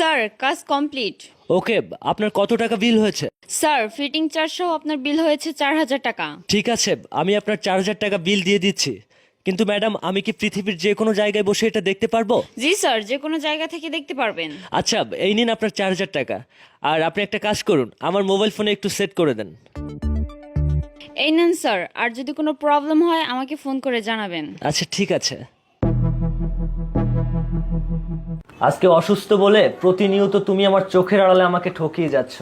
Sir কাজ complete. ওকে আপনার কত টাকা বিল হয়েছে? স্যার ফিটিং চার্জ সহ আপনার বিল হয়েছে চার হাজার টাকা। ঠিক আছে আমি আপনার চার হাজার টাকা বিল দিয়ে দিচ্ছি। কিন্তু ম্যাডাম আমি কি পৃথিবীর যে কোনো জায়গায় বসে এটা দেখতে পারব? জি স্যার যে কোনো জায়গা থেকে দেখতে পারবেন। আচ্ছা এই নিন আপনার চার হাজার টাকা। আর আপনি একটা কাজ করুন আমার মোবাইল ফোনে একটু সেট করে দেন। এই নেন স্যার আর যদি কোনো প্রবলেম হয় আমাকে ফোন করে জানাবেন। আচ্ছা ঠিক আছে। আজকে অসুস্থ বলে প্রতিনিয়ত তুমি আমার চোখের আড়ালে আমাকে ঠকিয়ে যাচ্ছ।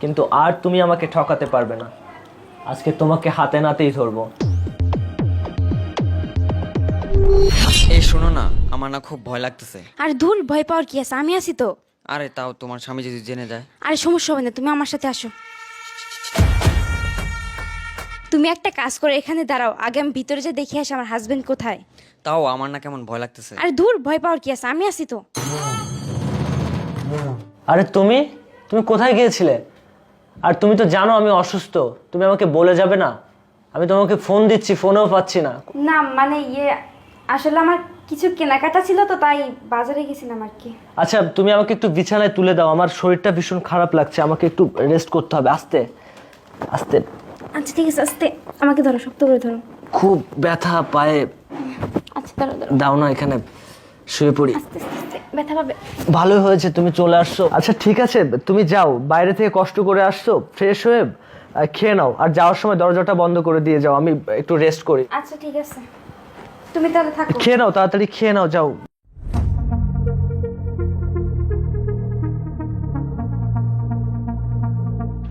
কিন্তু আর তুমি আমাকে ঠকাতে পারবে না। আজকে তোমাকে হাতে নাতেই ধরবো। এই শোনো না আমার না খুব ভয় লাগতেছে। আর ধুর ভয় পাওয়ার কি আছে? আমি আছি তো। আরে তাও তোমার স্বামী যদি জেনে যায়। আরে সমস্যা হবে না তুমি আমার সাথে আসো। তুমি একটা কাজ করে এখানে দাঁড়াও। আগে আমি ভিতরে যে দেখে আসি আমার হাজবেন্ড কোথায়। তাও আমার না কেমন ভয় লাগতেছে। আরে ধুর ভয় পাওয়ার কি আছে? আমি আছি তো। আরে তুমি? তুমি কোথায় গিয়েছিলে? আর তুমি তো জানো আমি অসুস্থ। তুমি আমাকে বলে যাবে না। আমি তোমাকে ফোন দিচ্ছি ফোনেও পাচ্ছি না। না মানে ইয়ে আসলে আমার কিছু কেনাকাটা ছিল তো তাই বাজারে গেছিলাম আর কি। আচ্ছা তুমি আমাকে একটু বিছানায় তুলে দাও। আমার শরীরটা ভীষণ খারাপ লাগছে। আমাকে একটু রেস্ট করতে হবে। আস্তে আস্তে। আচ্ছা ঠিক আছে আস্তে। আমাকে ধরো শক্ত করে ধরো। খুব ব্যথা পায়ে দাও না এখানে শুয়ে পড়ি। আস্তে আস্তে আস্তে ব্যথা পাবে। ভালোই হয়েছে তুমি চলে আসছো। আচ্ছা ঠিক আছে তুমি যাও বাইরে থেকে কষ্ট করে আসছো ফ্রেশ হয়ে খেয়ে নাও আর যাওয়ার সময় দরজাটা বন্ধ করে দিয়ে যাও আমি একটু রেস্ট করি। আচ্ছা ঠিক আছে। তুমি তাহলে থাকো। খেয়ে নাও তাড়াতাড়ি খেয়ে নাও যাও।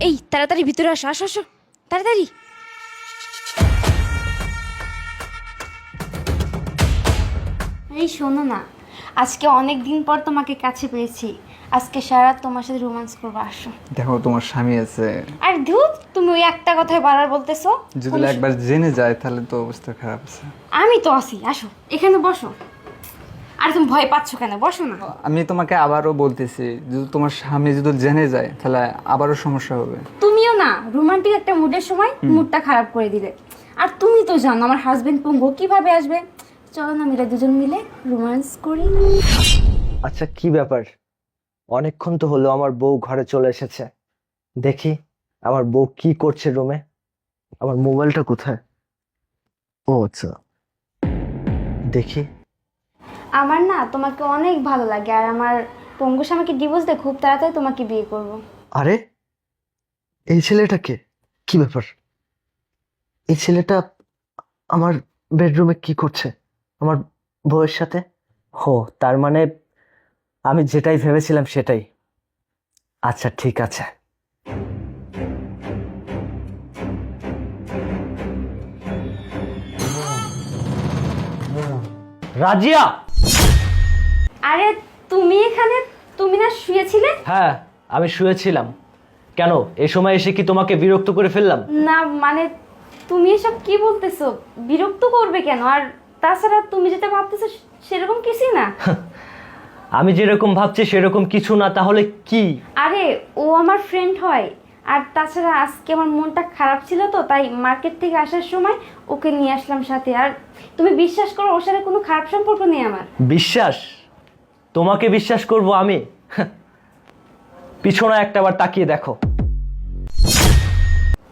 এই তাড়াতাড়ি ভিতরে আসো আসো আসো। তাড়াতাড়ি। এই শোনো না আজকে অনেক দিন পর তোমাকে কাছে পেয়েছি। আজকে সারা তোমার সাথে রোমান্স করব আসো। দেখো তোমার স্বামী আছে। আর ধুত তুমি ওই একটা কথাই বারবার বলতেছো। যদি একবার জেনে যায় তাহলে তো অবস্থা খারাপ আছে। আমি তো আছি আসো এখানে বসো। আর তুমি ভয় পাচ্ছ কেন? বসো না। আমি তোমাকে আবারও বলতেছি যদি তোমার স্বামী যদি জেনে যায় তাহলে আবারও সমস্যা হবে। তুমিও না রোমান্টিক একটা মুডের সময় মুডটা খারাপ করে দিলে। আর তুমি তো জানো আমার হাজবেন্ড পঙ্গু কীভাবে আসবে? চলো না মিলে দুজন মিলে রোমান্স করি। আচ্ছা কি ব্যাপার? অনেকক্ষণ তো হলো আমার বউ ঘরে চলে এসেছে। দেখি আমার বউ কি করছে রুমে আমার মোবাইলটা কোথায়? ও আচ্ছা। দেখি। আমার না তোমাকে অনেক ভালো লাগে আর আমার পঙ্গু আমাকে ডিভোর্স দিয়ে খুব তাড়াতাড়ি তোমাকে বিয়ে করব। আরে এই ছেলেটাকে কি? ব্যাপার? এই ছেলেটা আমার বেডরুমে কি করছে? আমার বউয়ের সাথে? হো তার মানে আমি যেটাই ভেবেছিলাম সেটাই। আচ্ছা ঠিক আছে। রাজিয়া! আরে তুমি এখানে? তুমি না শুয়েছিলে? হ্যাঁ আমি শুয়েছিলাম। কেন এই সময় এসে কি তোমাকে বিরক্ত করে ফেললাম? না মানে তুমি এসব কি বলতেছো? বিরক্ত করবে কেন? আর তাছাড়া তুমি যেটা ভাবতেছো সেরকম কিছুই না। আমি যেরকম ভাবছি সেরকম কিছু না তাহলে কি? আরে ও আমার ফ্রেন্ড হয়। আর তাছাড়া আজকে আমার মনটা খারাপ ছিল তো তাই মার্কেট থেকে আসার সময় ওকে নিয়ে আসলাম সাথে। আর তুমি বিশ্বাস করো ওর সাথে কোনো খারাপ সম্পর্ক নেই আমার। বিশ্বাস? তোমাকে বিশ্বাস করব আমি? পিছনে একটাবার তাকিয়ে দেখো।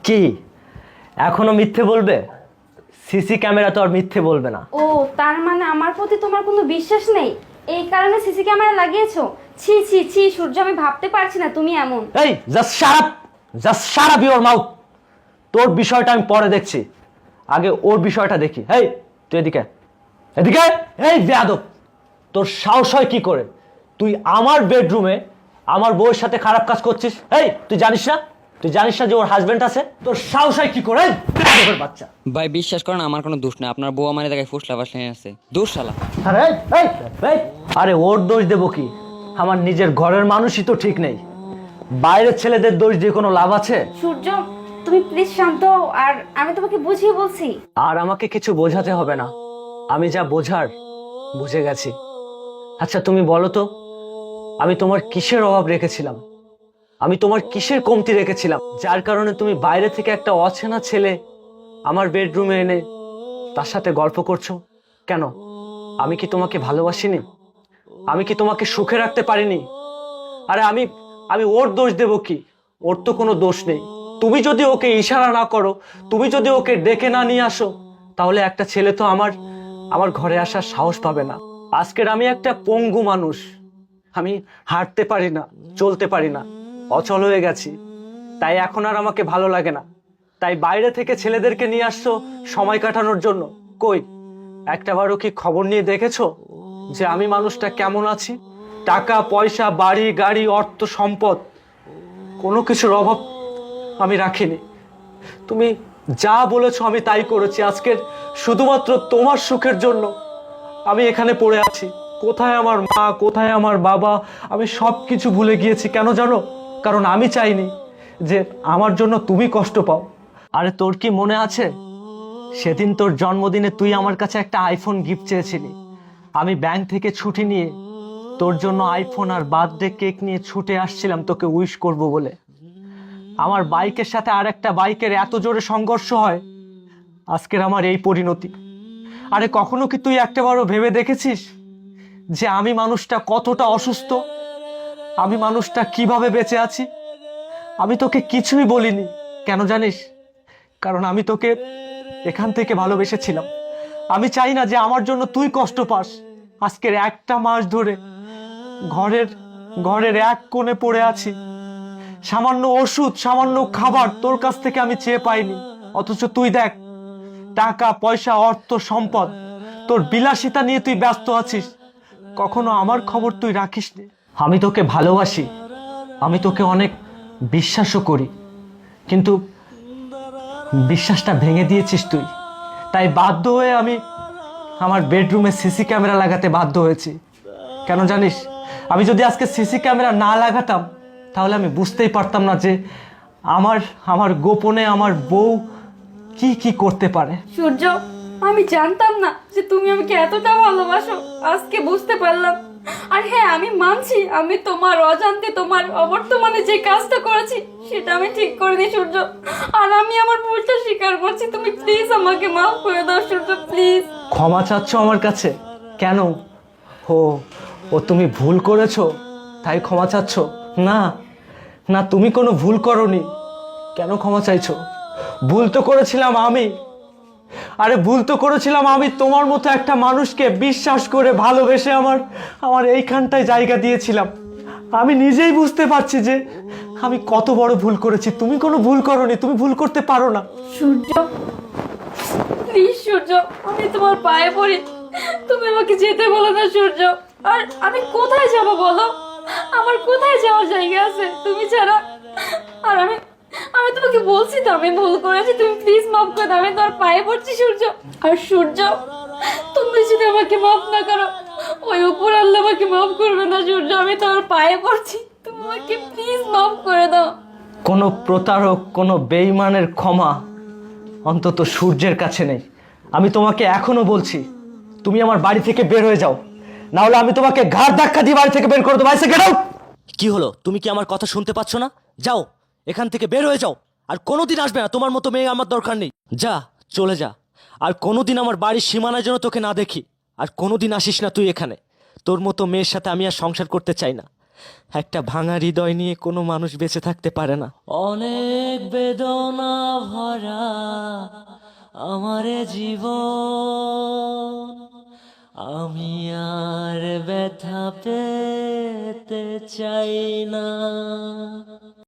কি? এখনও মিথ্যে বলবে? সিসি ক্যামেরা তো আর মিথ্যে বলবে না। ও তার মানে আমার প্রতি তোমার কোনো বিশ্বাস নেই? এই কারণে সিসি ক্যামেরা লাগিয়েছো? ছি ছি ছি সূর্য আমি ভাবতে পারছি না তুমি এমন। এই just shut up just shut up your mouth তোর বিষয়টা আমি পরে দেখছি। আগে ওর বিষয়টা দেখি। এই তুই এদিকে। এদিকে? এই বেয়াদব! তোর সাহস হয় কি করে? তুই আমার বেডরুমে আমার বউয়ের সাথে খারাপ কাজ করছিস? এই তুই জানিস না? তুই জানিস না যে ওর হাজবেন্ড আছে? তোর সাহস কি করে? বেয়াদবের বাচ্চা। ভাই বিশ্বাস করেন আমার কোনো দোষ নেই। আপনার বউ আমার জায়গায় ফুসলা ফাসলা আছে। দোষ শালা। আরে এই, এই, এই, আরে ওর দোষ দেবো কি? আমার নিজের ঘরের মানুষই তো ঠিক নেই। বাইরের ছেলেদের দোষ দিয়ে কোনো লাভ আছে? সূর্য তুমি প্লিজ শান্ত হও আর আমি তোমাকে বুঝিয়ে বলছি। আর আমাকে কিছু বোঝাতে হবে না। আমি যা বোঝার বুঝে গেছি। আচ্ছা তুমি বলো তো আমি তোমার কিসের অভাব রেখেছিলাম? আমি তোমার কিসের কমতি রেখেছিলাম? যার কারণে তুমি বাইরে থেকে একটা অচেনা ছেলে আমার বেডরুমে এনে তার সাথে গল্প করছ? কেন? আমি কি তোমাকে ভালোবাসিনি? আমি কি তোমাকে সুখে রাখতে পারিনি? আরে আমি আমি ওর দোষ দেব কি? ওর তো কোনো দোষ নেই। তুমি যদি ওকে ইশারা না করো, তুমি যদি ওকে ডেকে না নিয়ে আসো, তাহলে একটা ছেলে তো আমার আমার ঘরে আসার সাহস পাবে না। আজকের আমি একটা পঙ্গু মানুষ। আমি হাঁটতে পারি না, চলতে পারি না। অচল হয়ে গেছি। তাই এখন আর আমাকে ভালো লাগে না। তাই বাইরে থেকে ছেলেদেরকে নিয়ে আসছো সময় কাটানোর জন্য। কই, একটাবারও কি খবর নিয়ে দেখেছ যে আমি মানুষটা কেমন আছি? টাকা, পয়সা, বাড়ি, গাড়ি, অর্থ, সম্পদ, কোনো কিছুর অভাব আমি রাখিনি। তুমি যা বলেছ আমি তাই করেছি। আজকের শুধুমাত্র তোমার সুখের জন্য আমি এখানে পড়ে আছি। কোথায় আমার মা, কোথায় আমার বাবা, আমি সব কিছু ভুলে গিয়েছি। কেন জানো? কারণ আমি চাইনি যে আমার জন্য তুমি কষ্ট পাও। আরে তোর কি মনে আছে? সেদিন তোর জন্মদিনে তুই আমার কাছে একটা আইফোন গিফট চেয়েছিলি। আমি ব্যাংক থেকে ছুটি নিয়ে তোর জন্য আইফোন আর বার্থডে কেক নিয়ে ছুটে আসছিলাম, তোকে উইশ করব বলে। আমার বাইকের সাথে আর একটা বাইকের এত জোরে সংঘর্ষ হয়, আজকের আমার এই পরিণতি। আরে কখনো কি তুই একটাবারও ভেবে দেখেছিস যে আমি মানুষটা কতটা অসুস্থ? আমি মানুষটা কীভাবে বেঁচে আছি? আমি তোকে কিছুই বলিনি, কেন জানিস? কারণ আমি তোকে এখান থেকে ভালোবেসেছিলাম। আমি চাই না যে আমার জন্য তুই কষ্ট পাস। আজকের একটা মাস ধরে ঘরের ঘরের এক কোণে পড়ে আছি। সামান্য ওষুধ, সামান্য খাবার তোর কাছ থেকে আমি চেয়ে পাইনি। অথচ তুই দেখ, টাকা, পয়সা, অর্থ, সম্পদ, তোর বিলাসিতা নিয়ে তুই ব্যস্ত আছিস। কখনো আমার খবর তুই রাখিস নি আমি তোকে ভালোবাসি। আমি তোকে অনেক বিশ্বাসও করি। কিন্তু বিশ্বাসটা ভেঙে দিয়েছিস তুই। তাই বাধ্য হয়ে আমি আমার বেডরুমে সিসি ক্যামেরা লাগাতে বাধ্য হয়েছি। কেন জানিস? আমি যদি আজকে সিসি ক্যামেরা না লাগাতাম, তাহলে আমি বুঝতেই পারতাম না যে আমার আমার গোপনে আমার বউ কি কি করতে পারে। সূর্য, আমি জানতাম না যে তুমি আমাকে এতটা ভালোবাসো। আজকে বুঝতে পারলাম আর হ্যাঁ আমি মানছি, আমি তোমার অজান্তে তোমার অবর্তমানে যে কাজটা করেছি, সেটা আমি ঠিক করিনি সূর্য। আর আমি আমার ভুলটা স্বীকার করছি, তুমি প্লিজ আমাকে মাফ করে দাও, সূর্য প্লিজ ক্ষমা চাচ্ছ আমার কাছে? কেন? ও ও তুমি ভুল করেছ, তাই ক্ষমা চাচ্ছ? না না, তুমি কোনো ভুল করনি। কেন ক্ষমা চাইছো? ভুল তো করেছিলাম আমি। আরে ভুল তো করেছিলাম, আমি তোমার মতো একটা মানুষকে বিশ্বাস করে ভালোবেসে আমার আমার এইখানটায় জায়গা দিয়েছিলাম। আমি নিজেই বুঝতে পারছি যে আমি কত বড় ভুল করেছি। তুমি কোনো ভুল করনি, তুমি ভুল করতে পারো না। সূর্য, প্লিজ সূর্য, আমি তোমার পায়ে পড়ি। তুমি আমাকে যেতে বলো না সূর্য। আর আমি কোথায় যাব বলো? আমার কোথায় যাওয়ার জায়গা আছে? তুমি ছাড়া। আর আমি আমি তোমাকে বলছি তো আমি ভুল করেছি। তুমি প্লিজ মাফ করে দাও আমি তোমার পায়ে পড়ছি সূর্য। আর সূর্য তুমি যদি আমাকে মাফ না করো ওই উপর আল্লাহ আমাকে মাফ করবে না সূর্য। আমি তোমার পায়ে পড়ছি তুমি আমাকে প্লিজ মাফ করে দাও। কোনো প্রতারক কোনো বেইমানের ক্ষমা অন্তত সূর্যের কাছে নেই। আমি তোমাকে এখনও বলছি তুমি আমার বাড়ি থেকে বের হয়ে যাও। না হলে আমি তোমাকে ঘাড় ধাক্কা দিয়ে বাড়ি থেকে বের করে দেবো। আইসে গেটাও কি হলো? তুমি কি আমার কথা শুনতে পাচ্ছ না? যাও। এখান থেকে বের হয়ে যাও। আর কোনোদিন আসবে না, তোমার মতো মেয়ে আমার দরকার নেই। যা, চলে যা। আর কোনোদিন আমার বাড়ির সীমানায় যেন তোকে না দেখি। আর কোনোদিন আসিস না তুই এখানে। তোর মতো মেয়ের সাথে আমি আর সংসার করতে চাই না। একটা ভাঙা হৃদয় নিয়ে কোনো মানুষ বেঁচে থাকতে পারে না। অনেক বেদনা ভরা আমার জীবন। আমি আর ব্যথা পেতে চাই না।